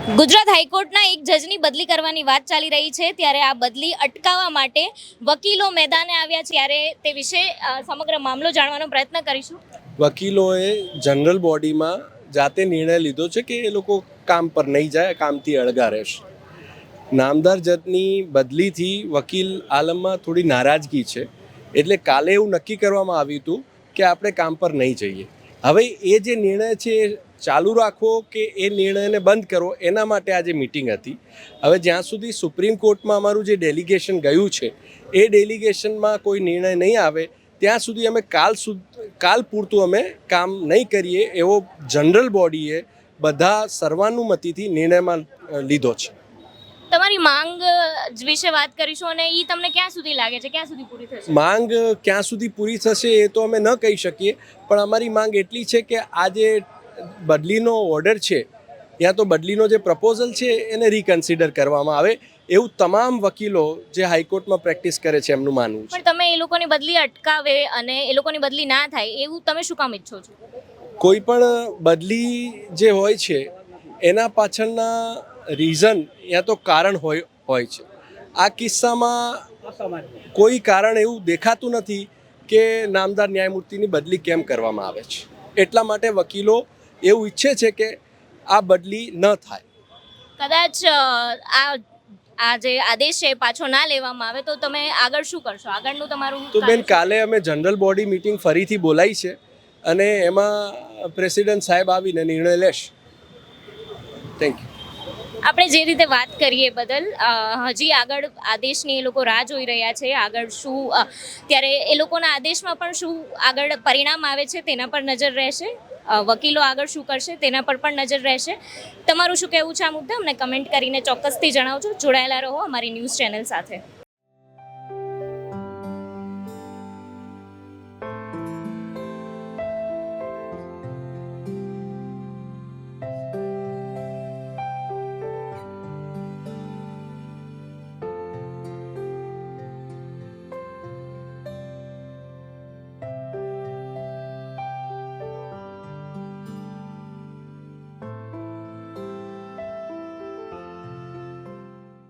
ગુજરાત હાઈકોર્ટના એક જજની બદલી કરવાની વાત ચાલી રહી છે. ત્યારે આ બદલી અટકાવવા માટે વકીલો મેદાને આવ્યા ત્યારે તે વિશે સમગ્ર મામલો જાણવાનો પ્રયત્ન કરીશું. વકીલોએ જનરલ બોડીમાં જાતે નિર્ણય લીધો છે કે એ લોકો કામ પર નહીં જાય, કામથી અળગા રહેશે. નામદાર જજની બદલીથી વકીલ આલમમાં થોડી નારાજગી છે. એટલે કાલે એવું નક્કી કરવામાં આવ્યું હતું કે આપણે કામ પર નહીં જઈએ. હવે એ જે નિર્ણય છે એ ચાલુ રાખવો કે એ નિર્ણયને બંધ કરવો એના માટે આજે મિટિંગ હતી. હવે જ્યાં સુધી સુપ્રીમ કોર્ટમાં અમારું જે ડેલિગેશન ગયું છે એ ડેલિગેશનમાં કોઈ નિર્ણય નહીં આવે ત્યાં સુધી અમે કાલ સુધ કાલ પૂરતું અમે કામ નહીં કરીએ એવો જનરલ બોડીએ બધા સર્વાનુમતિથી નિર્ણયમાં લીધો છે. તમારી માંગ વિશે વાત કરીશું અને એ તમને ક્યાં સુધી લાગે છે? ક્યાં સુધી પૂરી થશે? માંગ ક્યાં સુધી પૂરી થશે એ તો અમે ન કહી શકીએ પણ અમારી માંગ એટલી છે કે આ જે બદલીનો ઓર્ડર છે યા તો બદલીનો જે પ્રપોઝલ છે એને રિકન્સિડર કરવામાં આવે એવું તમામ વકીલો જે હાઈકોર્ટમાં પ્રેક્ટિસ કરે છે એમનું માનવું છે. પણ તમે એ લોકોની બદલી અટકાવે અને એ લોકોની બદલી ના થાય એવું તમે શું કામ ઈચ્છો છો? કોઈ પણ બદલી જે હોય છે એના પાછળના રીઝન યા તો કારણ હોય હોય છે. આ કિસ્સામાં કોઈ કારણ એવું દેખાતું નથી કે નામદાર ન્યાયમૂર્તિની બદલી કેમ કરવામાં આવે છે. એટલા માટે વકીલો એવું ઈચ્છે છે કે આ બદલી ન થાય. કદાચ આ આ જે આદેશ છે પાછો ના લેવામાં આવે તો તમે આગળ શું કરશો? આગળનું તમારું તો બેન કાલે અમે જનરલ બોડી મિટિંગ ફરીથી બોલાવી છે અને એમાં પ્રેસિડેન્ટ સાહેબ આવીને નિર્ણય લેશ. થેન્ક યુ આપણે જે રીતે વાત કરીએ બદલ હજી આગળ આદેશની એ લોકો રાહ જોઈ રહ્યા છે આગળ શું ત્યારે એ લોકોના આદેશમાં પણ શું આગળ પરિણામ આવે છે તેના પર નજર રહેશે? વકીલો આગળ શું કરશે તેના પર પણ નજર રહેશે. તમારું શું કહેવું છે આ મુદ્દે? અમને કમેન્ટ કરીને ચોક્કસથી જણાવજો. જોડાયેલા રહો અમારી ન્યૂઝ ચેનલ સાથે.